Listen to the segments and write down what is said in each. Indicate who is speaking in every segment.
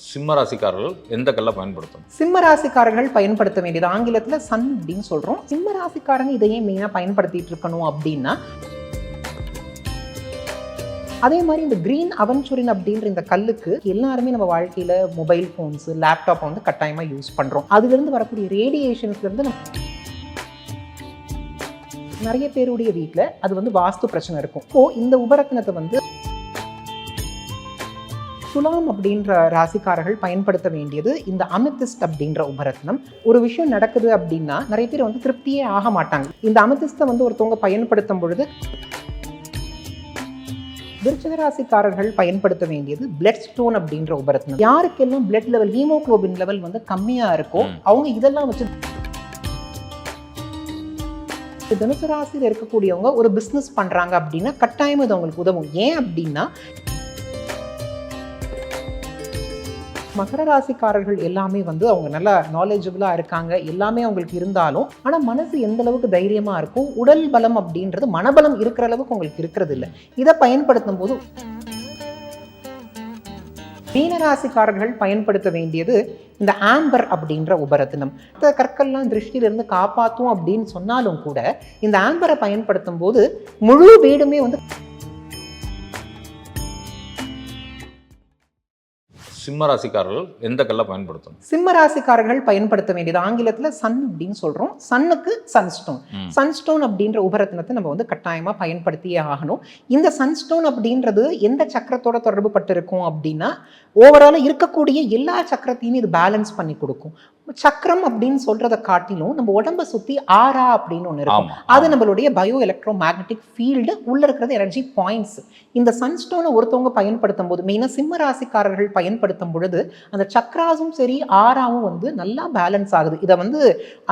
Speaker 1: சிம்ம ராசிக்காரர்கள் எந்த கல்லை பயன்படுத்தணும்?
Speaker 2: சிம்ம ராசிக்காரர்கள் பயன்படுத்த வேண்டியது ஆங்கிலத்தில் சன் அப்படின்னு சொல்றோம். சிம்ம ராசிக்காரங்க இதையே மெயினாக பயன்படுத்திட்டு இருக்கணும் அப்படின்னா அதே மாதிரி இந்த கிரீன் அவன்சுரின் அப்படின்ற இந்த கல்லுக்கு எல்லாருமே நம்ம வாழ்க்கையில் மொபைல் ஃபோன்ஸ் லேப்டாப் வந்து கட்டாயமா யூஸ் பண்றோம். அதுலேருந்து வரக்கூடிய ரேடியேஷன்ஸ்லேருந்து நம்ம நிறைய பேருடைய வீட்டில் அது வந்து வாஸ்து பிரச்சனை இருக்கும். ஓ இந்த உபரத்தினத்தை வந்து துலாம் அப்படின்ற ராசிக்காரர்கள் பயன்படுத்த வேண்டியது இந்த அமித்திஸ்ட் அப்படின்ற உபரத்னம். ஒரு விஷயம் நடக்குது அப்படின்னா நிறைய பேர் வந்து திருப்தியே ஆக மாட்டாங்க. இந்த அமித்திஸ்தை வந்து ஒருத்தவங்க பயன்படுத்தும் பொழுது விருச்சிக ராசிக்காரர்கள் பயன்படுத்த வேண்டியது பிளட் ஸ்டோன் அப்படின்ற உபரத்னம். யாருக்கெல்லாம் பிளட் லெவல் ஹீமோகுளோபின் லெவல் வந்து கம்மியா இருக்கோ. அவங்க இதெல்லாம் வச்சு தனுசு ராசியில் இருக்கக்கூடியவங்க ஒரு பிஸ்னஸ் பண்றாங்க அப்படின்னா கட்டாயம் இது அவங்களுக்கு உதவும். ஏன் அப்படின்னா மகர ராசிக்காரர்கள் எல்லாமே வந்து அவங்க நல்லா நாலேஜபிளாக இருக்காங்க. எல்லாமே அவங்களுக்கு இருந்தாலும் ஆனால் மனசு எந்த அளவுக்கு தைரியமாக இருக்கும்? உடல் பலம் அப்படின்றது மனபலம் இருக்கிற அளவுக்கு உங்களுக்கு இருக்கிறது இல்லை. இதை பயன்படுத்தும் போது மீனராசிக்காரர்கள் பயன்படுத்த வேண்டியது இந்த ஆம்பர் அப்படின்ற உபரத்தினம். இந்த கற்கள்லாம் திருஷ்டியிலிருந்து காப்பாற்றும் அப்படின்னு சொன்னாலும் கூட இந்த ஆம்பரை பயன்படுத்தும் போது முழு வீடுமே வந்து
Speaker 1: சிம்ம ராசிக்காரர்கள் எந்த கல்லை பயன்படுத்தணும்?
Speaker 2: சிம்ம ராசிக்காரர்கள் பயன்படுத்த வேண்டியது ஆங்கிலத்துல சன் அப்படின்னு சொல்றோம். சன்னுக்கு சன்ஸ்டோன். சன்ஸ்டோன் அப்படின்ற உபரத்னத்தை நம்ம வந்து கட்டாயமா பயன்படுத்தியே ஆகணும். இந்த சன்ஸ்டோன் அப்படின்றது எந்த சக்கரத்தோட தொடர்பு பட்டிருக்கும் அப்படின்னா ஓவரால இருக்கக்கூடிய எல்லா சக்கரத்தையுமே இது பேலன்ஸ் பண்ணி கொடுக்கும். சக்கரம் அப்படின்னு சொல்றதை காட்டிலும் நம்ம உடம்ப சுத்தி ஆரா அப்படின்னு ஒன்று இருக்கும். அது நம்மளுடைய பயோ எலக்ட்ரோ மேக்னெட்டிக் ஃபீல்டு உள்ள இருக்கிறது எனர்ஜி பாயிண்ட்ஸ் இந்த சன்ஸ்டோனை ஒருத்தவங்க பயன்படுத்தும் போது மெயினாக சிம்ம ராசிக்காரர்கள் பயன்படுத்தும் பொழுது அந்த சக்ராஸும் சரி ஆறாவும் வந்து நல்லா பேலன்ஸ் ஆகுது. இதை வந்து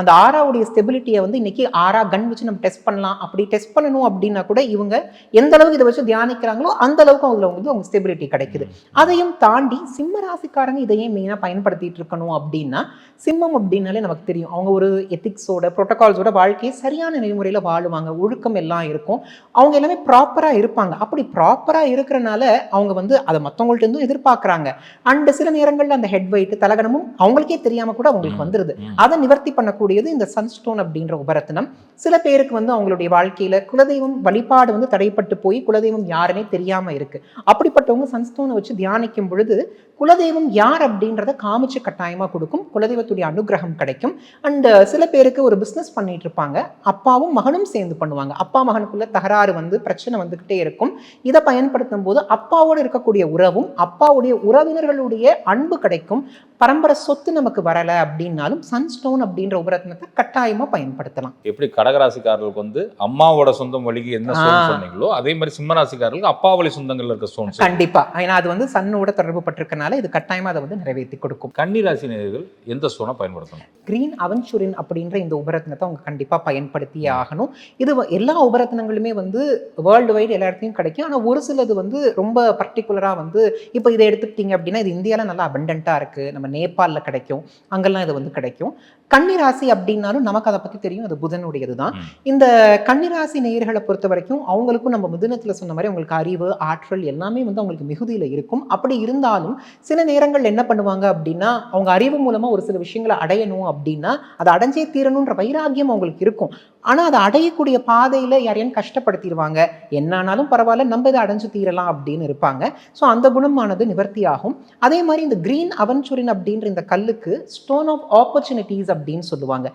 Speaker 2: அந்த ஆறாவுடைய ஸ்டெபிலிட்டியை வந்து இன்னைக்கு ஆறா கன் வச்சு நம்ம டெஸ்ட் பண்ணலாம். அப்படி டெஸ்ட் பண்ணணும் அப்படின்னா கூட இவங்க எந்த அளவுக்கு இதை வச்சு தியானிக்கிறாங்களோ அந்த அளவுக்கு அவங்கள வந்து அவங்க ஸ்டெபிலிட்டி கிடைக்குது. அதையும் தாண்டி சிம்ம ராசிக்காரங்க இதையே மெயினாக பயன்படுத்திட்டு இருக்கணும் அப்படின்னா சிம்மம் அப்படின்னாலே நமக்கு தெரியும். அவங்க ஒரு எத்திக்ஸோட ப்ரோட்டோகால்ஸோட வாழ்க்கையை சரியான நெறிமுறையில் வாழுவாங்க. ஒழுக்கம் எல்லாம் இருக்கும். அவங்க எல்லாமே ப்ராப்பராக இருப்பாங்க. அப்படி ப்ராப்பராக இருக்கிறனால அவங்க வந்து அதை மற்றவங்கள்ட்ட இருந்தும் எதிர்பார்க்குறாங்க. அண்ட் சில நேரங்களில் அந்த ஹெட் வெயிட் தலகணமும் அவங்களுக்கே தெரியாமல் கூட அவங்களுக்கு
Speaker 1: ம்.
Speaker 2: அதை நிவர்த்தி பண்ணக்கூடியது இந்த சன்ஸ்டோன் அப்படின்ற உபரத்தினம். சில பேருக்கு வந்து அவங்களுடைய வாழ்க்கையில குலதெய்வம் வழிபாடு வந்து தடைப்பட்டு போய் குலதெய்வம் யாருன்னே தெரியாம இருக்கு. அப்படிப்பட்டவங்க சன்ஸ்டோனை வச்சு தியானிக்கும் பொழுது குலதெய்வம் யார் அப்படின்றத காமிச்சு கட்டாயமா கொடுக்கும். குலதெய்வத்துடைய அனுகிரகம் கிடைக்கும். அண்ட் சில பேருக்கு ஒரு பிஸ்னஸ் பண்ணிட்டு இருப்பாங்க அப்பாவும் மகனும் சேர்ந்து பண்ணுவாங்க. அப்பா மகனுக்குள்ள தகராறு வந்து பிரச்சனை வந்துகிட்டே இருக்கும். இதை பயன்படுத்தும் போது அப்பாவோடு இருக்கக்கூடிய உறவும் அப்பாவுடைய உறவினர்களுடைய அன்பு கிடைக்கும். பரம்பரை சொத்து நமக்கு வரல அப்படின்னாலும் சன்ஸ்டோன் அப்படின்ற உபரத்னத்தை கட்டாயமா பயன்படுத்தலாம்.
Speaker 1: எப்படி கடகராசிக்காரர்களுக்கு வந்து அம்மாவோட சொந்தம் வழிக்கு என்ன. ஸ்டோன் சொன்னீங்களோ அதே மாதிரி சிம்ம ராசிக்காரர்களுக்கு அப்பா வழி சொந்தங்கள்ல இருக்க ஸ்டோன்ஸ்
Speaker 2: கண்டிப்பா. ஏன்னா அது வந்து சன்னோட தொடர்பு பட்டிருக்கனால இது கட்டாயமா அதை வந்து நிறைவேற்றி கொடுக்கும்.
Speaker 1: கன்னி ராசி நேயர்கள் எந்த ஸ்டோனை பயன்படுத்தணும்.
Speaker 2: கிரீன் அவன்சுரின் அப்படின்ற இந்த உபரத்னத்தை அவங்க கண்டிப்பா பயன்படுத்தியே ஆகணும். இது எல்லா உபரத்னங்களுமே வந்து வேர்ல்டு வைடு எல்லா இடத்துலையும் கிடைக்கும். ஆனா ஒரு சிலது வந்து ரொம்ப பர்டிகுலரா வந்து இப்போ இதை எடுத்துக்கிட்டீங்க அப்படின்னா இது இந்தியால நல்லா அபண்டண்டா இருக்கு. நம்ம நேபாளில் கிடைக்கும். அங்கெல்லாம் இது வந்து கிடைக்கும். கன்னிராசி அப்படின்னாலும் நமக்கு அதை பத்தி தெரியும். அது புதனுடையது தான். இந்த கன்னிராசி நேயர்களை பொறுத்த வரைக்கும் அவங்களுக்கும் நம்ம மிதுனத்துல சொன்ன மாதிரி அவங்களுக்கு அறிவு ஆற்றல் எல்லாமே வந்து அவங்களுக்கு மிகுதியில இருக்கும். அப்படி இருந்தாலும் சில நேரங்கள் என்ன பண்ணுவாங்க அப்படின்னா அவங்க அறிவு மூலமா ஒரு சில விஷயங்களை அடையணும் அப்படின்னா அதை அடைஞ்சே தீரணுன்ற வைராகியம் அவங்களுக்கு இருக்கும். ஆனால் அதை அடையக்கூடிய பாதையில் யாரையும் கஷ்டப்படுத்திடுவாங்க என்ன ஆனாலும் பரவாயில்ல நம்ம இதை அடைஞ்சு தீரலாம் அப்படின்னு இருப்பாங்க. ஸோ அந்த குணமானது நிவர்த்தி ஆகும் அதே மாதிரி இந்த கிரீன் அவன்சுரின் அப்படின்ற இந்த கல்லுக்கு ஸ்டோன் ஆஃப் ஆப்பர்ச்சுனிட்டிஸ் அப்படின்னு சொல்லுவாங்க.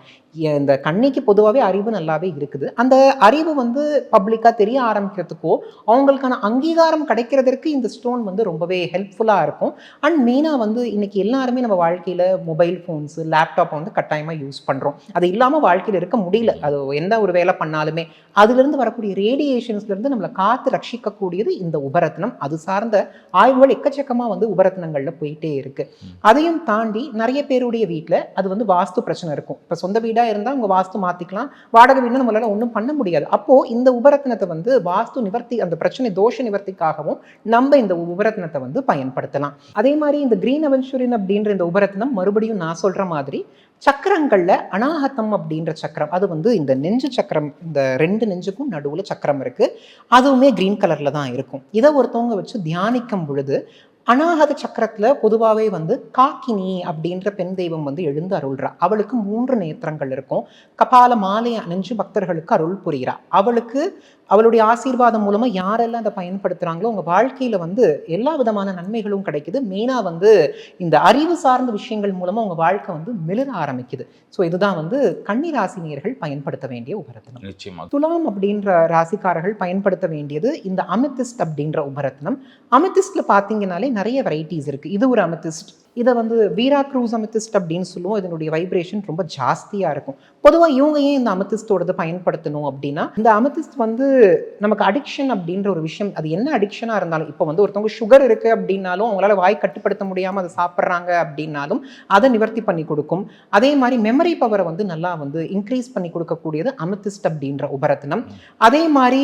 Speaker 2: இந்த கண்ணிக்கு பொதுவாகவே அறிவு நல்லாவே இருக்குது. அந்த அறிவு வந்து பப்ளிக்காக தெரிய ஆரம்பிக்கிறதுக்கோ அவங்களுக்கான அங்கீகாரம் கிடைக்கிறதற்கு இந்த ஸ்டோன் வந்து ரொம்பவே ஹெல்ப்ஃபுல்லாக இருக்கும். அண்ட் மெயினாக வந்து இன்னைக்கு எல்லாருமே நம்ம வாழ்க்கையில் மொபைல் ஃபோன்ஸு லேப்டாப்பை வந்து கட்டாயமாக யூஸ் பண்ணுறோம் அது இல்லாமல் வாழ்க்கையில் இருக்க முடியல. அது எந்த ஒரு வேலை பண்ணாலுமே அதுலேருந்து வரக்கூடிய ரேடியேஷன்ஸ்லேருந்து நம்மளை காத்து ரட்சிக்கக்கூடியது இந்த உபரத்னம். அது சார்ந்த ஆய்வுகள் எக்கச்சக்கமாக வந்து உபரத்னங்களில் போயிட்டே இருக்கு. அதையும் தாண்டி நிறைய பேருடைய வீட்டில் அது வந்து வாஸ்து பிரச்சனை இருக்கும். இப்போ சொந்த வீடாக இருந்தால் அவங்க வாஸ்து மாற்றிக்கலாம் வாடகை வீடு நம்மளால ஒன்றும் பண்ண முடியாது. அப்போது இந்த உபரத்னத்தை வந்து வாஸ்து நிவர்த்தி அந்த பிரச்சனை தோஷ நிவர்த்திக்காகவும் நம்ம இந்த உபரத்னத்தை வந்து பயன்படுத்தலாம். அதே மாதிரி இந்த கிரீன் அவென்ச்சுரின் அப்படின்ற இந்த உபரத்னம் மறுபடியும் நான் சொல்ற மாதிரி சக்கரங்களில் அனாகத்தம் அப்படின்ற சக்கரம் அது வந்து இந்த நெஞ்சு சக்கரம் இந்த ரெண்டு நெஞ்சுக்கும் நடுவில் சக்கரம் இருக்குது அதுவுமே கிரீன் கலரில் தான் இருக்கும். இதை ஒருத்தவங்க வச்சு தியானிக்கும் பொழுது அனாகத சக்கரத்துல பொதுவாகவே வந்து காக்கினி அப்படின்ற பெண் தெய்வம் வந்து எழுந்து அருள்றா. அவளுக்கு மூன்று நேத்திரங்கள் இருக்கும். கபால மாலை அணிஞ்சு பக்தர்களுக்கு அருள் புரிகிறா. அவளுக்கு அவளுடைய ஆசீர்வாதம் மூலமா யாரெல்லாம் அதை பயன்படுத்துறாங்களோ உங்க வாழ்க்கையில வந்து எல்லா விதமான நன்மைகளும் கிடைக்குது. மெயினா வந்து இந்த அறிவு சார்ந்த விஷயங்கள் மூலமா உங்க வாழ்க்கை வந்து மிளிர ஆரம்பிக்குது. ஸோ இதுதான் வந்து கன்னி ராசினியர்கள் பயன்படுத்த வேண்டிய உபரத்தனம்.
Speaker 1: நிச்சயமா.
Speaker 2: துலாம் அப்படின்ற ராசிக்காரர்கள் பயன்படுத்த வேண்டியது இந்த அமித்திஸ்ட் அப்படின்ற உபரத்னம் அமித்திஸ்ட்ல பார்த்தீங்கனாலே நிறைய வெரைட்டிஸ் இருக்கு. இது ஒரு அமெத்திஸ்ட் இதை வந்து வீரா க்ரூஸ் அமித்திஸ்ட் அப்படின்னு சொல்லுவோம். இதனுடைய வைப்ரேஷன் ரொம்ப ஜாஸ்தியாக இருக்கும். பொதுவாக இவங்க ஏன் இந்த அமித்திஸ்டோடது பயன்படுத்தணும் அப்படின்னா இந்த அமித்திஸ்ட் வந்து நமக்கு அடிக்ஷன் அப்படின்ற ஒரு விஷயம் அது என்ன அடிக்ஷனாக இருந்தாலும் இப்போ வந்து ஒருத்தவங்க சுகர் இருக்குது அப்படின்னாலும் அவங்களால வாய் கட்டுப்படுத்த முடியாமல் அதை சாப்பிட்றாங்க அப்படின்னாலும் அதை நிவர்த்தி பண்ணி கொடுக்கும். அதே மாதிரி மெமரி பவரை வந்து நல்லா வந்து இன்க்ரீஸ் பண்ணி கொடுக்கக்கூடியது அமித்திஸ்ட் அப்படின்ற உபரத்னம் அதே மாதிரி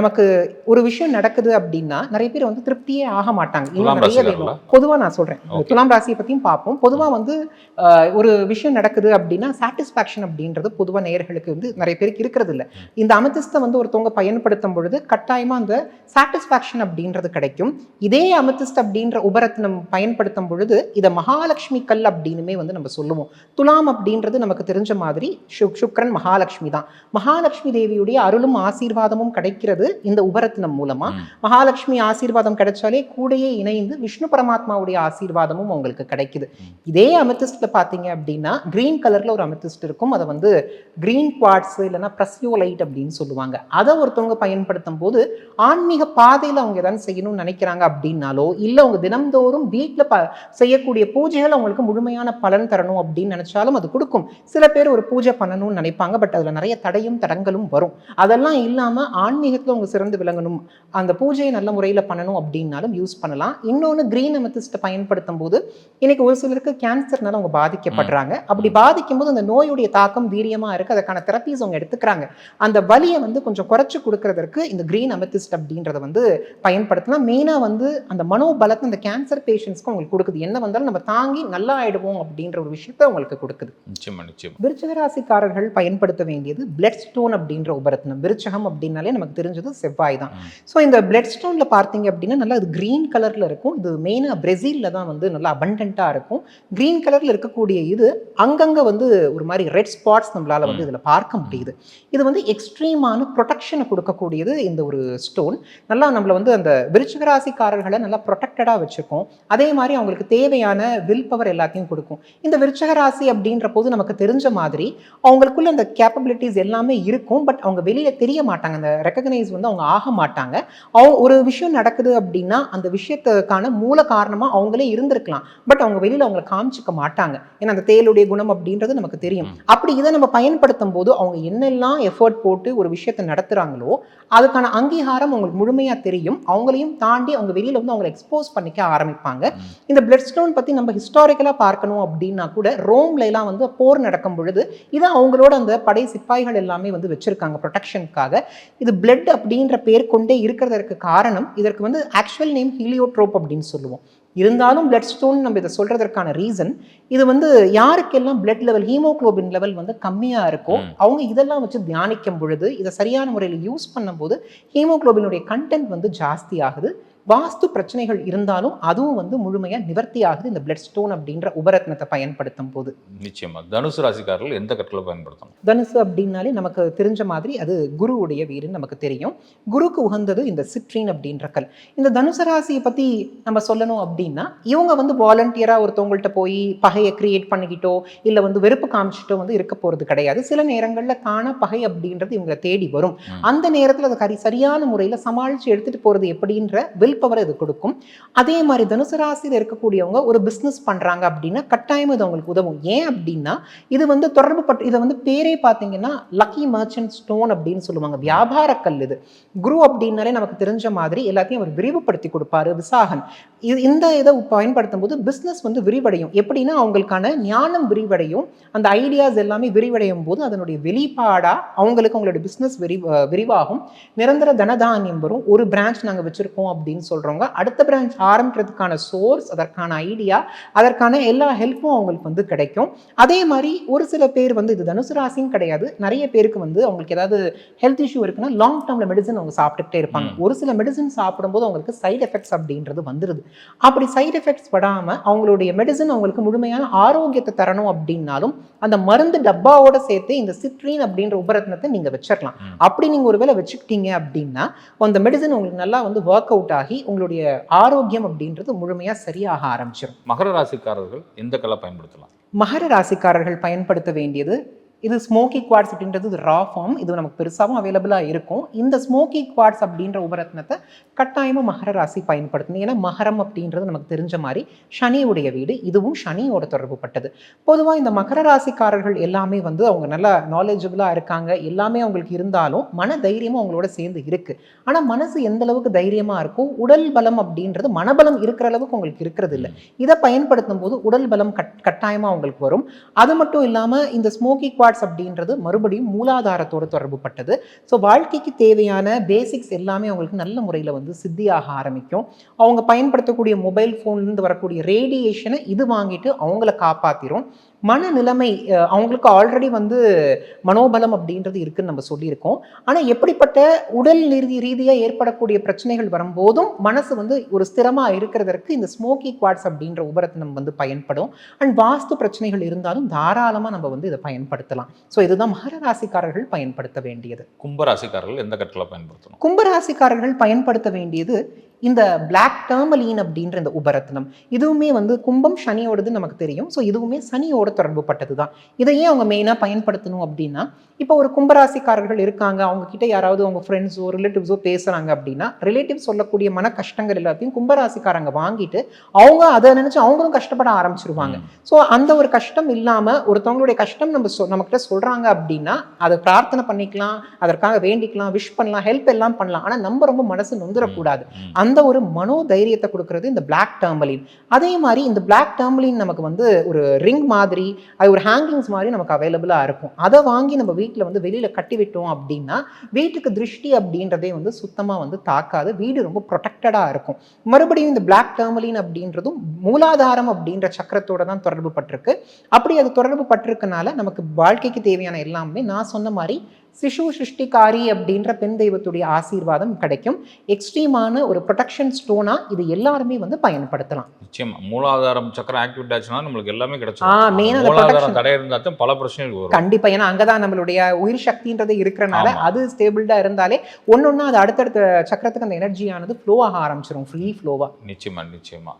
Speaker 2: நமக்கு ஒரு விஷயம் நடக்குது அப்படின்னா நிறைய பேர் வந்து திருப்தியே ஆக மாட்டாங்க. இன்னும்
Speaker 1: துலாம்
Speaker 2: நிறைய
Speaker 1: ராசிக்காரங்களா?
Speaker 2: வேணும் பொதுவா நான் சொல்றேன். இந்த
Speaker 1: Okay.
Speaker 2: ராசியை பத்தியும் பார்ப்போம். பொதுவா வந்து ஒரு விஷயம் நடக்குது அப்படின்னா சாட்டிஸ்பாக்சன் அப்படின்றது பொதுவா நேயர்களுக்கு வந்து நிறைய பேருக்கு இருக்கிறது இல்ல இந்த அமித்திஸ்தை வந்து ஒருத்தவங்க பயன்படுத்தும் பொழுது கட்டாயமா அந்த சாட்டிஸ்பாக்சன் அப்படின்றது கிடைக்கும். இதே அமித்திஸ்ட் அப்படின்ற உபரத்னம் பயன்படுத்தும் பொழுது இதை மகாலட்சுமி கல் அப்படின்னுமே வந்து நம்ம சொல்லுவோம். துலாம் அப்படின்றது நமக்கு தெரிஞ்ச மாதிரி சுக் சுக்ரன் மகாலட்சுமி தான். மகாலட்சுமி தேவியுடைய அருளும் ஆசீர்வாதமும் கிடைக்கிறது இந்த உபரத்னம் மூலமா.
Speaker 1: ம்.
Speaker 2: மகாலட்சுமி ஆசீர்வாதம் கிடைச்சாலே கூடயே இணைந்து விஷ்ணு பரமாத்மாவுடைய ஆசீர்வாதமும் நமக்கு கிடைக்குது. இதே அமெத்திஸ்ட்ல பார்த்தீங்க அப்படின்னா கிரீன் கலர்ல ஒரு அமெத்திஸ்ட் இருக்கும். அதை வந்து கிரீன் குவாட்ஸ் இல்லைன்னா பிரஸ்யோலைட் அப்படின்னு சொல்லுவாங்க. அதை ஒருத்தவங்க பயன்படுத்தும் போது ஆன்மீக பாதையில் அவங்க ஏதாவது செய்யணும்னு நினைக்கிறாங்க அப்படின்னாலோ இல்லை அவங்க தினம்தோறும் வீட்டில் ப செய்யக்கூடிய பூஜைகள் அவங்களுக்கு முழுமையான பலன் தரணும் அப்படின்னு நினைச்சாலும் அது கொடுக்கும். சில பேர் ஒரு பூஜை பண்ணணும்னு நினைப்பாங்க பட் அதில் நிறைய தடையும் தடங்களும் வரும். அதெல்லாம் இல்லாமல் ஆன்மீகத்தில் அவங்க சிறந்து விளங்கணும். அந்த பூஜையை நல்ல முறையில் பண்ணணும் அப்படின்னாலும் யூஸ் பண்ணலாம். இன்னொன்று கிரீன் அமெத்திஸ்ட்டை பயன்படுத்தும் போது இன்னைக்கு ஒரு சிலருக்கு கேன்சர்னால அவங்க பாதிக்கப்படுறாங்க. அப்படி பாதிக்கும் போது அந்த நோயுடைய தாக்கம் வீரியமா இருக்கு அதுக்கான தெரப்பீஸ் அவங்க எடுத்துக்கிறாங்க. அந்த வலியை வந்து கொஞ்சம் குறைச்சு கொடுக்கறதற்கு இந்த கிரீன் அமெத்திஸ்ட் அப்படின்றத வந்து பயன்படுத்தலாம். மெயினா வந்து அந்த மனோபலத்தை அந்த கேன்சர் பேஷண்ட்ஸ்க்கு உங்களுக்கு கொடுக்குது. என்ன வந்தாலும் நம்ம தாங்கி நல்லா ஆயிடுவோம் அப்படின்ற ஒரு விஷயத்த உங்களுக்கு கொடுக்குது.
Speaker 1: நிச்சயமா நிச்சயமா.
Speaker 2: விருச்சிக ராசிக்காரர்கள் பயன்படுத்த வேண்டியது பிளட் ஸ்டோன் அப்படின்ற உபரத்னம் விருச்சகம் அப்படின்னாலே நமக்கு தெரிஞ்சது செவ்வாய் தான். ஸோ இந்த பிளட் ஸ்டோன்ல பார்த்தீங்க அப்படின்னா நல்லா அது கிரீன் கலர்ல இருக்கும். இது மெயினாக பிரேசில்ல தான் வந்து நல்லா அபண்டன்ட்டாக இருக்கும். கிரீன் கலர்ல இருக்கக்கூடிய இது அங்கங்க வந்து ஒரு மாதிரி ரெட் ஸ்பாட்ஸ் நம்மளால வந்து இதுல பார்க்க முடியுது. இது வந்து எக்ஸ்ட்ரீமான ப்ரொடெக்ஷனை கொடுக்கக்கூடியது இந்த ஒரு ஸ்டோன் நல்லா நம்மள வந்து அந்த விருச்சிக ராசிக்காரர்களை நல்லா ப்ரொடெக்டடாக வச்சுக்கும் அதே மாதிரி அவங்களுக்கு தேவையான வில் பவர் எல்லாத்தையும் கொடுக்கும். இந்த விருச்சக ராசி அப்படின்ற போது நமக்கு தெரிஞ்ச மாதிரி அவங்களுக்குள்ள அந்த கேப்பபிலிட்டிஸ் எல்லாமே இருக்கும். பட் அவங்க வெளியில தெரிய மாட்டாங்க. அந்த ரெக்கக்னைஸ் வந்து அவங்க ஆக மாட்டாங்க. அவங்க ஒரு விஷயம் நடக்குது அப்படின்னா அந்த விஷயத்துக்கான மூல காரணமா அவங்களே இருந்திருக்கலாம். பட் அவங்க வெளியில அவங்களை காமிச்சிக்க மாட்டாங்க. ஏன்னா அந்த தேளுடைய குணம் அப்படின்றது நமக்கு தெரியும். அப்படி இதை நம்ம பயன்படுத்தும் போது அவங்க என்னெல்லாம் எஃபர்ட் போட்டு ஒரு விஷயத்தை நடத்துறாங்களோ அதுக்கான அங்கீகாரம் அவங்களுக்கு முழுமையா தெரியும். அவங்களையும் தாண்டி அவங்க வெளியில வந்து அவங்களை எக்ஸ்போஸ் பண்ணிக்க ஆரம்பிப்பாங்க. இந்த பிளட் ஸ்டோன் பத்தி நம்ம ஹிஸ்டாரிக்கலா பார்க்கணும் அப்படின்னா கூட ரோம்ல எல்லாம் வந்து போர் நடக்கும் பொழுது இது அவங்களோட அந்த படை சிப்பாய்கள் எல்லாமே வந்து வச்சிருக்காங்க ப்ரொடெக்ஷனுக்காக இது பிளட் அப்படின்ற பேர் கொண்டே இருக்கிறதற்கு காரணம் இதற்கு வந்து ஆக்சுவல் நேம் ஹீலியோட்ரோப் அப்படின்னு சொல்லுவோம். இருந்தாலும் பிளட் ஸ்டோன் நம்ம இதை சொல்றதற்கான ரீசன் இது வந்து யாருக்கெல்லாம் பிளட் லெவல் ஹீமோகுளோபின் லெவல் வந்து கம்மியா இருக்கோ. அவங்க இதெல்லாம் வச்சு தியானிக்கும் பொழுது இதை சரியான முறையில் யூஸ் பண்ணும்போது ஹீமோகுளோபினுடைய கண்டென்ட் வந்து ஜாஸ்தி ஆகுது வாஸ்து பிரச்சனைகள் இருந்தாலும் அதுவும் வந்து முழுமையா நிவர்த்தி ஆகுது இந்த பிளட் ஸ்டோன் அப்படின்ற உபரத்னத்தை பயன்படுத்தும் போது.
Speaker 1: நிச்சயமா. தனுசு ராசிக்காரர்கள் எந்த கற்களை பயன்படுத்தணும்?
Speaker 2: தனுசு அப்படின்னாலே நமக்கு தெரிஞ்ச மாதிரி அது குருவுடைய வீடுன்னு நமக்கு தெரியும். குருக்கு உகந்தது இந்த சிட்ரின் அப்படின்ற கல். இந்த தனுசு ராசியை பத்தி நம்ம சொல்லணும் அப்படின்னா இவங்க வந்து வாலண்டியரா ஒருத்தவங்கள்ட்ட போய் பகையை கிரியேட் பண்ணிக்கிட்டோ இல்ல வந்து வெறுப்பு காமிச்சிட்டோ வந்து இருக்க போறது கிடையாது. சில நேரங்கள்ல தானா பகை அப்படின்றது இவங்களை தேடி வரும். அந்த நேரத்துல அதை சரியான முறையில சமாளிச்சு எடுத்துட்டு போறது எப்படின்ற வில் பவர் இது கொடுக்கும். அதே மாதிரி தனுசு ராசியில் இருக்கக்கூடியவங்க ஒரு பிஸ்னஸ் பண்றாங்க அப்படின்னா கட்டாயம் இது அவங்களுக்கு உதவும். ஏன் அப்படின்னா இது வந்து தொடர்பு பட்டு இதை வந்து பேரே பார்த்தீங்கன்னா லக்கி மர்ச்சன்ட் ஸ்டோன் அப்படின்னு சொல்லுவாங்க. வியாபார கல் இது. குரு அப்படின்னாலே நமக்கு தெரிஞ்ச மாதிரி எல்லாத்தையும் அவர் விரிவுபடுத்தி கொடுப்பாரு விசாகன். இது இந்த இதை பயன்படுத்தும் போது பிஸ்னஸ் வந்து விரிவடையும். எப்படின்னா அவங்களுக்கான ஞானம் விரிவடையும். அந்த ஐடியாஸ் எல்லாமே விரிவடையும் போது அதனுடைய வெளிப்பாடா அவங்களுக்கு அவங்களுடைய பிஸ்னஸ் விரி விரிவாகும். நிரந்தர தனதானியம் வரும். ஒரு பிரான்ச் நாங்கள் வச்சிருக்கோம் அப்படின்னு சொல்றவங்க அடுத்த பிரான்ச் ஆரம்பிக்கிறதுக்கான சோர்ஸ் அதற்கான ஐடியா அதற்கான எல்லா ஹெல்ப்பும் அவங்களுக்கு வந்து கிடைக்கும். அதே மாதிரி ஒரு சில பேர் வந்து இது தனுசு ராசின்னு கிடையாது. நிறைய பேருக்கு வந்து அவங்களுக்கு ஏதாவது ஹெல்த் இஷ்யூ இருக்குன்னா லாங் டேர்ம்ல மெடிசன் அவங்க சாப்பிட்டுட்டே இருப்பாங்க. ஒரு சில மெடிசன் சாப்பிடும்போது அவங்களுக்கு சைடு எஃபெக்ட்ஸ் அப்படின்றது வந்துருது. அப்படி சைடு எஃபெக்ட்ஸ் படாம அவங்களுடைய மெடிசன் அவங்களுக்கு முழுமையான ஆரோக்கியத்தை தரணும் அப்படின்னாலும் அந்த மருந்து டப்பாவோட சேர்த்து இந்த சிட்ரின் அப்படின்ற உபரத்னத்தை நீங்க வச்சிடலாம். அப்படி நீங்க ஒருவேளை வச்சுக்கிட்டீங்க அப்படின்னா அந்த மெடிசன் உங்களுக்கு நல்லா வந்து ஒர்க் அவுட் ஆகி உங்களுடைய ஆரோக்கியம் அப்படின்றது முழுமையா சரியாக ஆரம்பிச்சிடும்
Speaker 1: மகர ராசிக்காரர்கள் எந்த கலை பயன்படுத்தலாம்?
Speaker 2: மகர ராசிக்காரர்கள் பயன்படுத்த வேண்டியது இது ஸ்மோக்கி குவாட்ஸ் அப்படின்றது இது ரா ஃபார்ம் இது நமக்கு பெருசாகவும் அவைலபிளாக இருக்கும். இந்த ஸ்மோக்கி குவாட்ஸ் அப்படின்ற உபரத்னத்தை கட்டாயமாக மகர ராசி பயன்படுத்தணும். ஏன்னா மகரம் அப்படின்றது நமக்கு தெரிஞ்ச மாதிரி சனியுடைய வீடு. இதுவும் சனியோட தொடர்பு பட்டது. பொதுவாக இந்த மகர ராசிக்காரர்கள் எல்லாமே வந்து அவங்க நல்லா நாலேஜபிளாக இருக்காங்க. எல்லாமே அவங்களுக்கு இருந்தாலும் மன தைரியமும் அவங்களோட சேர்ந்து இருக்கு. ஆனால் மனசு எந்த அளவுக்கு தைரியமாக இருக்கும் உடல் பலம் அப்படின்றது மனபலம் இருக்கிற அளவுக்கு உங்களுக்கு இருக்கிறது இல்லை இதை பயன்படுத்தும் போது உடல் பலம் கட் கட்டாயமாக அவங்களுக்கு வரும். அது மட்டும் இல்லாமல் இந்த ஸ்மோக்கி குவாட்ஸ் அப்படின்றது மறுபடியும் மூலாதாரத்தோட தொடர்பு பட்டது ஸோ வாழ்க்கைக்கு தேவையான பேசிக்ஸ் எல்லாமே அவங்களுக்கு நல்ல முறையில் வந்து சித்தியாக ஆரம்பிக்கும். அவங்க பயன்படுத்தக்கூடிய மொபைல் ஃபோன்லேருந்து வரக்கூடிய ரேடியேஷனை இது வாங்கிட்டு அவங்கள காப்பாற்றிரும் மனநிலைமை அவங்களுக்கு ஆல்ரெடி வந்து மனோபலம் அப்படின்றது இருக்குன்னு நம்ம சொல்லியிருக்கோம். ஆனால் எப்படிப்பட்ட உடல் ரீதி ரீதியாக ஏற்படக்கூடிய பிரச்சனைகள் வரும்போதும் மனசு வந்து ஒரு ஸ்திரமாக இருக்கிறதற்கு இந்த ஸ்மோக்கி குவாட்ஸ் அப்படின்ற உபரத்தினம் வந்து பயன்படும். அண்ட் வாஸ்து பிரச்சனைகள் இருந்தாலும் தாராளமாக நம்ம வந்து இதை பயன்படுத்தலாம். ஸோ இதுதான் மகர ராசிக்காரர்கள் பயன்படுத்த வேண்டியது.
Speaker 1: கும்ப ராசிக்காரர்கள் எந்த கற்களை பயன்படுத்தணும்?
Speaker 2: கும்பராசிக்காரர்கள் பயன்படுத்த வேண்டியது இந்த பிளாக் டேர்மலீன் அப்படின்ற இந்த உபரத்னம் இதுவுமே வந்து கும்பம் சனியோடது நமக்கு தெரியும். ஸோ இதுவுமே சனியோட தொடர்பு பட்டது தான் இதையே அவங்க மெயினாக பயன்படுத்தணும் அப்படின்னா இப்போ ஒரு கும்பராசிக்காரர்கள் இருக்காங்க அவங்க கிட்ட யாராவது அவங்க ஃப்ரெண்ட்ஸோ ரிலேட்டிவ்ஸோ பேசுறாங்க அப்படின்னா ரிலேட்டிவ் சொல்லக்கூடிய மன கஷ்டங்கள் எல்லாத்தையும் கும்பராசிக்காரங்க வாங்கிட்டு அவங்க அதை நினைச்சு அவங்களும் கஷ்டப்பட ஆரம்பிச்சிருவாங்க. ஸோ அந்த ஒரு கஷ்டம் இல்லாமல் ஒருத்தவங்களுடைய கஷ்டம் நம்ம சொ நம்மக்கிட்ட சொல்கிறாங்க அப்படின்னா அதை பிரார்த்தனை பண்ணிக்கலாம் அதற்காக வேண்டிக்கலாம் விஷ் பண்ணலாம் ஹெல்ப் எல்லாம் பண்ணலாம். ஆனால் நம்ம ரொம்ப மனசு நொந்துடக்கூடாது. அந்த ஒரு மனோ தைரியத்தை கொடுக்கறது இந்த பிளாக் டர்மலின் அதே மாதிரி இந்த பிளாக் டர்மலின் நமக்கு வந்து ஒரு ரிங் மாதிரி அது ஒரு ஹேங்கிங்ஸ் மாதிரி நமக்கு அவைலபிளாக இருக்கும். அதை வாங்கி நம்ம வீட்டில் வந்து வெளியில் கட்டி விட்டோம் அப்படின்னா வீட்டுக்கு திருஷ்டி அப்படின்றதே வந்து சுத்தமாக வந்து தாக்காது. வீடு ரொம்ப ப்ரொடெக்டடாக இருக்கும். மறுபடியும் இந்த பிளாக் டர்மலின் அப்படின்றதும் மூலாதாரம் அப்படின்ற சக்கரத்தோட தான் தொடர்பு பட்டிருக்கு. அப்படி அது தொடர்பு பட்டிருக்கனால நமக்கு வாழ்க்கைக்கு தேவையான எல்லாமே நான் சொன்ன மாதிரி சிசு சிருஷ்டிகாரி அப்படின்ற பெண் தெய்வத்துடைய ஆசீர்வாதம் கிடைக்கும். எக்ஸ்ட்ரீமான ஒரு ப்ரொடெக்ஷன் ஸ்டோனா இது எல்லாருமே வந்து பயன்படுத்தலாம்.
Speaker 1: நிச்சயமா. மூலாதாரம் சக்கரம் ஆக்டிவேட் ஆச்சுன்னா நம்மளுக்கு எல்லாமே
Speaker 2: ஆ,
Speaker 1: கிடைச்சிடும்
Speaker 2: main அந்த
Speaker 1: மூலாதாரம். தடை இருந்தா தான் பல பிரச்சனைகள் வரும்.
Speaker 2: கண்டிப்பா. ஏன்னா அங்கதான் நம்மளுடைய உயிர் சக்தின்றது இருக்கிறனால. அது ஸ்டேபிள்டா இருந்தாலே ஒன்னொன்னா அது அடுத்தடுத்த சக்கரத்துக்கு அந்த எனர்ஜியானது ஃப்ளோ ஆக ஆரம்பிச்சிடும் ஃப்ரீ ஃப்ளோவா
Speaker 1: நிச்சயமா நிச்சயமா.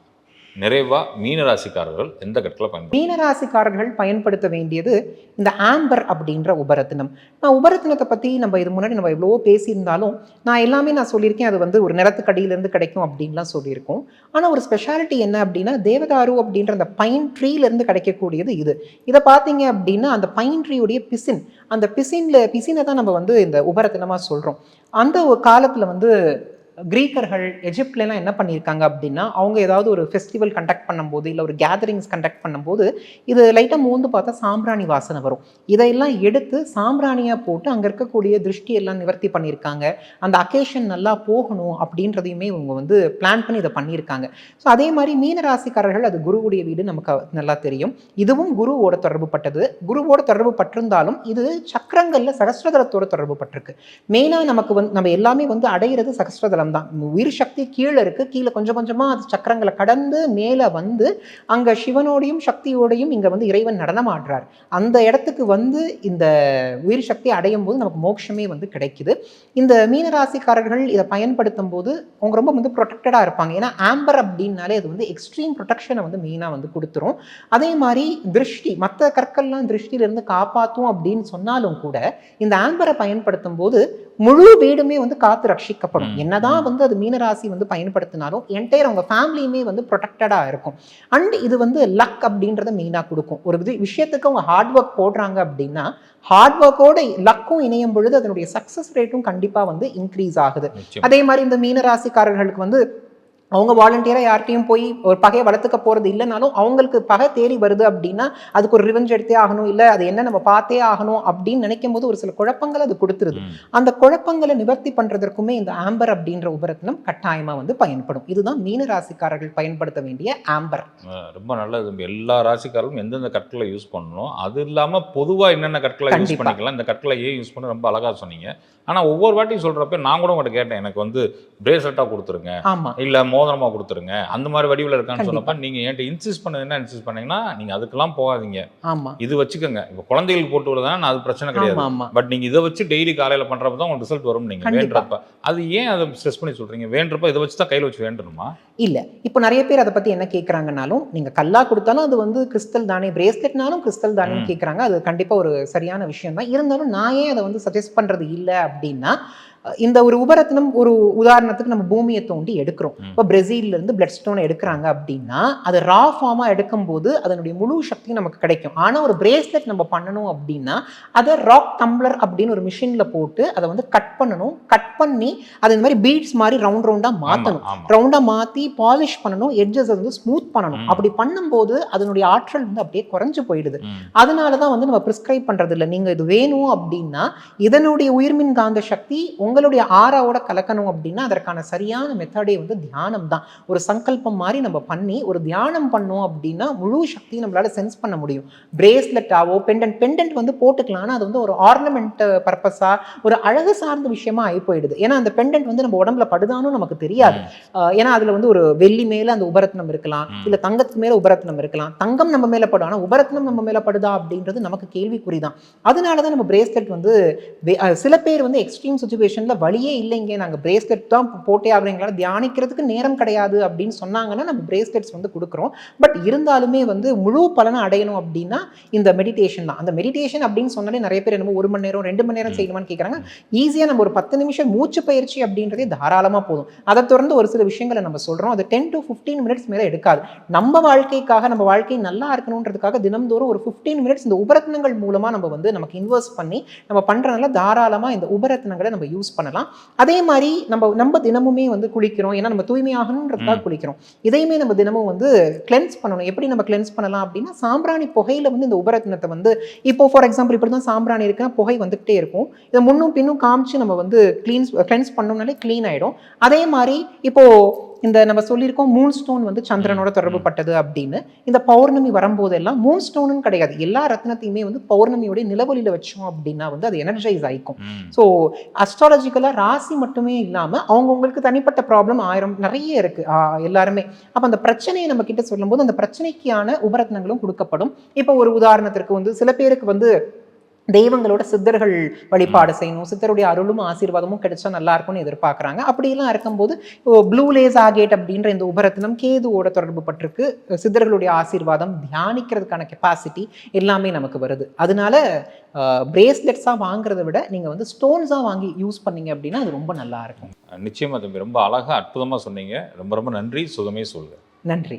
Speaker 1: நிறைவா மீனராசிக்காரர்கள் எந்த கட்டத்தில் பயன்படுத்தணும்
Speaker 2: மீனராசிக்காரர்கள் பயன்படுத்த வேண்டியது இந்த ஆம்பர் அப்படின்ற உபரத்தினம். நான் உபரத்தினத்தை பற்றி நம்ம இது முன்னாடி நம்ம எவ்வளவோ பேசியிருந்தாலும் நான் எல்லாமே நான் சொல்லியிருக்கேன். அது வந்து ஒரு நிறத்துக்கடியிலேருந்து கிடைக்கும் அப்படின்லாம் சொல்லியிருக்கோம். ஆனால் ஒரு ஸ்பெஷாலிட்டி என்ன அப்படின்னா தேவதாரு அப்படின்ற அந்த பைன் ட்ரீலேருந்து கிடைக்கக்கூடியது இது. இதை பார்த்தீங்க அப்படின்னா அந்த பைன் ட்ரீயுடைய பிசின் அந்த பிசின்ல பிசினை தான் நம்ம வந்து இந்த உபரத்தினமாக சொல்கிறோம் அந்த ஒரு காலத்தில் வந்து கிரீக்கர்கள் எஜிப்ட்லாம் என்ன பண்ணியிருக்காங்க அப்படின்னா அவங்க ஏதாவது ஒரு ஃபெஸ்டிவல் கண்டக்ட் பண்ணும்போது இல்லை ஒரு கேதரிங்ஸ் கண்டக்ட் பண்ணும்போது இது லைட்டாக மூந்து பார்த்தா சாம்பிராணி வாசனை வரும். இதையெல்லாம் எடுத்து சாம்பிராணியாக போட்டு அங்கே இருக்கக்கூடிய திருஷ்டி எல்லாம் நிவர்த்தி பண்ணியிருக்காங்க. அந்த அக்கேஷன் நல்லா போகணும் அப்படின்றதையுமே இவங்க வந்து பிளான் பண்ணி இதை பண்ணியிருக்காங்க. ஸோ அதே மாதிரி மீனராசிக்காரர்கள் அது குருவுடைய வீடு நமக்கு நல்லா தெரியும். இதுவும் குருவோட தொடர்பு பட்டது குருவோட தொடர்பு பட்டிருந்தாலும் இது சக்கரங்களில் சகஸ்ரதலத்தோட தொடர்பு பட்டிருக்கு மெயினாக நமக்கு வந்து நம்ம எல்லாமே வந்து அடையிறது சகஸ்ரதலம் தான் உயிர் சக்தி கீழே இருக்கு. கீழே கொஞ்சம் கொஞ்சமாக அது சக்கரங்களை கடந்து மேலே வந்து அங்கே சிவனோடையும் சக்தியோடையும் இங்கே வந்து இறைவன் நடனமாடுறார் அந்த இடத்துக்கு வந்து இந்த உயிர் சக்தி அடையும் போது நமக்கு மோட்சமே வந்து கிடைக்குது. இந்த மீனராசிக்காரர்கள் இதை பயன்படுத்தும் போது அவங்க ரொம்ப வந்து ப்ரொடெக்டடாக இருப்பாங்க. ஏன்னா ஆம்பர் அப்படின்னாலே அது வந்து எக்ஸ்ட்ரீம் ப்ரொடெக்ஷனை வந்து மெயினாக வந்து கொடுத்துரும். அதே மாதிரி திருஷ்டி மற்ற கற்கள்லாம் திருஷ்டியிலிருந்து காப்பாற்றும் அப்படின்னு சொன்னாலும் கூட இந்த ஆம்பரை பயன்படுத்தும் போது முழு வீடுமே வந்து காத்து ரட்சிக்கப்படும். என்னதான்
Speaker 1: ம்.
Speaker 2: வந்து அது மீனராசி வந்து பயன்படுத்தினாலும் என்டையர் அவங்க ஃபேமிலியுமே வந்து ப்ரொடெக்டடாக இருக்கும். அண்ட் இது வந்து லக் அப்படின்றத மெயினாக கொடுக்கும். ஒரு இது விஷயத்துக்கு அவங்க ஹார்ட் ஒர்க் போடுறாங்க அப்படின்னா ஹார்ட் ஒர்க்கோட லக்கும் இணையும் பொழுது அதனுடைய சக்ஸஸ் ரேட்டும் கண்டிப்பாக வந்து இன்க்ரீஸ் ஆகுது. அதே மாதிரி இந்த மீனராசிக்காரர்களுக்கு வந்து அவங்க வாலண்டியராக யார்கிட்டயும் போய் ஒரு பகையை வளர்த்துக்க போகிறது இல்லைனாலும் அவங்களுக்கு பகை தேடி வருது அப்படின்னா அதுக்கு ஒரு ரிவெஞ்ச் எடுத்தே ஆகணும். இல்லை அது என்ன நம்ம பார்த்தே ஆகணும் அப்படின்னு நினைக்கும் போது ஒரு சில குழப்பங்கள் அது கொடுத்துருது.
Speaker 1: ம்.
Speaker 2: அந்த குழப்பங்களை நிவர்த்தி பண்றதற்குமே இந்த ஆம்பர் அப்படின்ற உபரத்னம் கட்டாயமா வந்து பயன்படும். இதுதான் மீன ராசிக்காரர்கள் பயன்படுத்த வேண்டிய ஆம்பர்
Speaker 1: ரொம்ப நல்லது. எல்லா ராசிக்காரரும் எந்தெந்த கற்களை யூஸ் பண்ணணும்? அது இல்லாம பொதுவா என்னென்ன கற்களை யூஸ். பண்ணிக்கலாம். இந்த கற்களை ஏன் யூஸ் பண்ண ரொம்ப அழகா சொன்னீங்க. ஆனா ஒவ்வொரு வாட்டியும் சொல்றப்ப நான் கூட உங்கள்கிட்ட கேட்டேன். எனக்கு வந்து பிரேஸ்லெட்டா கொடுத்துருங்க.
Speaker 2: ஆமா.
Speaker 1: இல்ல மோதிரமா கொடுத்துருங்க. அந்த மாதிரி வடிவில் இருக்கான்னு. சொன்னப்ப நீங்க என்கிட்ட இன்சிஸ்ட் பண்ணது என்ன? இன்சிஸ்ட் பண்ணீங்கன்னா நீங்க அதுக்கெல்லாம் போகாதீங்க.
Speaker 2: ஆமா.
Speaker 1: இது வச்சுக்கோங்க. இப்போ குழந்தைகளுக்கு போட்டு விடுறதா நான் அது பிரச்சனை கிடையாது. பட் நீங்க இதை வச்சு டெய்லி காலையில பண்றப்ப தான் உங்களுக்கு ரிசல்ட் வரும் நீங்க
Speaker 2: கண்டிப்பா.
Speaker 1: வேண்டப்ப அது ஏன் அதை ஸ்ட்ரெஸ் பண்ணி சொல்றீங்க? வேண்டப்ப இதை வச்சு தான் கையில வச்சு வேண்டணுமா?
Speaker 2: இல்ல. இப்போ நிறைய பேர் அதை பத்தி என்ன கேக்குறாங்கனாலும் நீங்க கல்லா கொடுத்தாலும் அது வந்து கிறிஸ்டல் தானே. பிரேஸ்லெட்னாலும் கிறிஸ்டல் தானே
Speaker 1: ம்.
Speaker 2: கேக்குறாங்க. அது கண்டிப்பா ஒரு சரியான விஷயம் தான் இருந்தாலும் நான் ஏன் அதை வந்து சஜஸ்ட் பண்றது இல்ல அப்படின்னா இந்த ஒரு உபரத்னம் ஒரு உதாரணத்துக்கு நம்ம பூமியை தோண்டி எடுக்கிறோம். இப்போ பிரேசில்ல இருந்து பிளட் ஸ்டோனை எடுக்கிறாங்க அப்படின்னா அது ரா ஃபார்மா எடுக்கும்போது அதனுடைய முழு சக்தியும் நமக்கு கிடைக்கும். ஆனா ஒரு பிரேஸ்லெட் நம்ம பண்ணணும் அப்படின்னா அதை ராக் டம்ளர் அப்படின்னு ஒரு மிஷின்ல போட்டு அதை வந்து கட் பண்ணணும். கட் பண்ணி அது இந்த மாதிரி பீட்ஸ் மாதிரி ரவுண்ட் ரவுண்டா மாத்தணும்.
Speaker 1: ஆமா.
Speaker 2: ரவுண்டா மாத்தி பாலிஷ் பண்ணணும். எட்ஜஸ் வந்து ஸ்மூத் பண்ணணும். அப்படி பண்ணும்போது அதனுடைய ஆற்றல் வந்து அப்படியே குறைஞ்சு போயிடுது.
Speaker 1: ம்.
Speaker 2: அதனால தான் வந்து நம்ம ப்ரிஸ்கிரைப் பண்றது இல்லை நீங்க இது வேணும் அப்படின்னா இதனுடைய உயிர்மின் காந்த சக்தி உங்களுடைய ஆறாவோட கலக்கணும் அப்படின்னா அதற்கான சரியான மெத்தடே வந்து தியானம் தான். ஒரு சங்கல்பம் மாதிரி நம்ம பண்ணி ஒரு தியானம் பண்ணோம் அப்படின்னா முழு சக்தியும் நம்மளால சென்ஸ் பண்ண முடியும். பிரேஸ்லெட்டாவோ பெண்டன்ட் பெண்டன்ட் வந்து போட்டுக்கலாம் ஆனா அது வந்து ஒரு ஆர்னமெண்ட் பர்பஸா ஒரு அழகு சார்ந்த விஷயமா ஆகி போயிடுது. ஏன்னா அந்த பெண்டன்ட் வந்து நம்ம உடம்புல படுதானும் நமக்கு தெரியாது. ஏன்னா அதுல வந்து ஒரு வெள்ளி மேல அந்த உபரத்னம் இருக்கலாம். இல்ல தங்கத்துக்கு மேல உபரத்னம் இருக்கலாம். தங்கம் நம்ம மேல படும். ஆனா உபரத்னம் நம்ம மேல படுதா அப்படின்றது நமக்கு கேள்விக்குறிதான் அதனாலதான் நம்ம பிரேஸ்லெட் வந்து சில பேர் வந்து எக்ஸ்ட்ரீம் சுச்சுவேஷன்ல வழியே இல்லைங்க. நாங்க பிரேஸ்லெட் தான் போட்டே ஆகுறீங்களா தியானிக்கிறதுக்கு நேரம் கிடையாது அப்படின்னு சொன்னாங்கன்னா நம்ம பிரேஸ்லெட்ஸ் வந்து கொடுக்குறோம். பட் இருந்தாலுமே வந்து முழு பலனை அடையணும் அப்படின்னா இந்த மெடிடேஷன் தான். அந்த மெடிடேஷன் அப்படின்னு சொன்னாலே நிறைய பேர் என்னமோ ஒரு மணி நேரம் ரெண்டு மணி நேரம். செய்யணுமான்னு கேட்குறாங்க ஈஸியாக நம்ம ஒரு பத்து நிமிஷம் மூச்சு பயிற்சி அப்படின்றதே தாராளமாக போதும். அதை தொடர்ந்து ஒரு சில விஷயங்களை நம்ம சொல்கிறோம் அது டென் டு ஃபிஃப்டீன் மினிட்ஸ் மேலே எடுக்காது. நம்ம வாழ்க்கைக்காக நம்ம வாழ்க்கை நல்லா இருக்கணுன்றதுக்காக தினம்தோறும் ஒரு ஃபிஃப்டீன் மினிட்ஸ் இந்த உபரத்னங்கள் மூலமாக நம்ம வந்து நமக்கு இன்வெஸ்ட் பண்ணி நம்ம பண்ணுறதுனால தாராளமாக இந்த உபரத்னங்களை நம்ம யூஸ் பண்ணலாம். அதே மாதிரி நம்ம நம்ம தினமுமே வந்து குளிக்கிறோம். ஏன்னா நம்ம தூய்மையாகணுன்றதுக்காக. குளிக்கிறோம். இதையுமே நம்ம தினமும் வந்து கிளென்ஸ் பண்ணணும். எப்படி நம்ம கிளென்ஸ் பண்ணலாம் அப்படின்னா சாம்பிராணி புகையில வந்து இந்த உபரத்னத்தை வந்து இப்போ ஃபார் எக்ஸாம்பிள் இப்படி தான் சாம்பிராணி இருக்குன்னா புகை வந்துகிட்டே இருக்கும். இதை முன்னும் பின்னும் காமிச்சு நம்ம வந்து க்ளீன்ஸ் கிளென்ஸ் பண்ணோம்னாலே க்ளீன் ஆயிடும். அதே மாதிரி இப்போ இந்த நம்ம சொல்லியிருக்கோம் மூன் ஸ்டோன் வந்து சந்திரனோட தொடர்பு பட்டது அப்படின்னு. இந்த பௌர்ணமி வரும்போதெல்லாம் மூன் ஸ்டோனுன்னு கிடையாது. எல்லா ரத்னத்தையுமே வந்து பௌர்ணமியோட நிலவொளியில வச்சோம் அப்படின்னா வந்து அது எனர்ஜைஸ் ஆயிக்கும்.
Speaker 1: ம்.
Speaker 2: ஸோ அஸ்ட்ராலஜிக்கலாக ராசி மட்டுமே இல்லாமல் அவங்கவுங்களுக்கு தனிப்பட்ட ப்ராப்ளம் ஆயிரம் நிறைய இருக்கு. எல்லாருமே. அப்போ அந்த பிரச்சனையை நம்ம கிட்ட சொல்லும்போது அந்த பிரச்சனைக்கான உபரத்னங்களும் கொடுக்கப்படும். இப்போ ஒரு உதாரணத்திற்கு வந்து சில பேருக்கு வந்து தெய்வங்களோட சித்தர்கள் வழிபாடு செய்யணும். சித்தருடைய அருளும் ஆசீர்வாதமும் கிடைச்சா நல்லா இருக்கும்னு எதிர்பார்க்குறாங்க. அப்படியெல்லாம் இருக்கும்போது ப்ளூ லேஸ் ஆகேட் அப்படின்ற இந்த உபரத்னம் கேதுவோட தொடர்பு பட்டிருக்கு. சித்தர்களுடைய ஆசீர்வாதம் தியானிக்கிறதுக்கான கெப்பாசிட்டி எல்லாமே நமக்கு வருது. அதனால பிரேஸ்லெட்ஸாக வாங்குறதை விட நீங்கள் வந்து ஸ்டோன்ஸாக வாங்கி யூஸ் பண்ணீங்க அப்படின்னா அது ரொம்ப நல்லா இருக்கும்
Speaker 1: நிச்சயமா தம்பி ரொம்ப அழகா அற்புதமா சொன்னீங்க. ரொம்ப ரொம்ப நன்றி. சுகமே சொல்க
Speaker 2: நன்றி.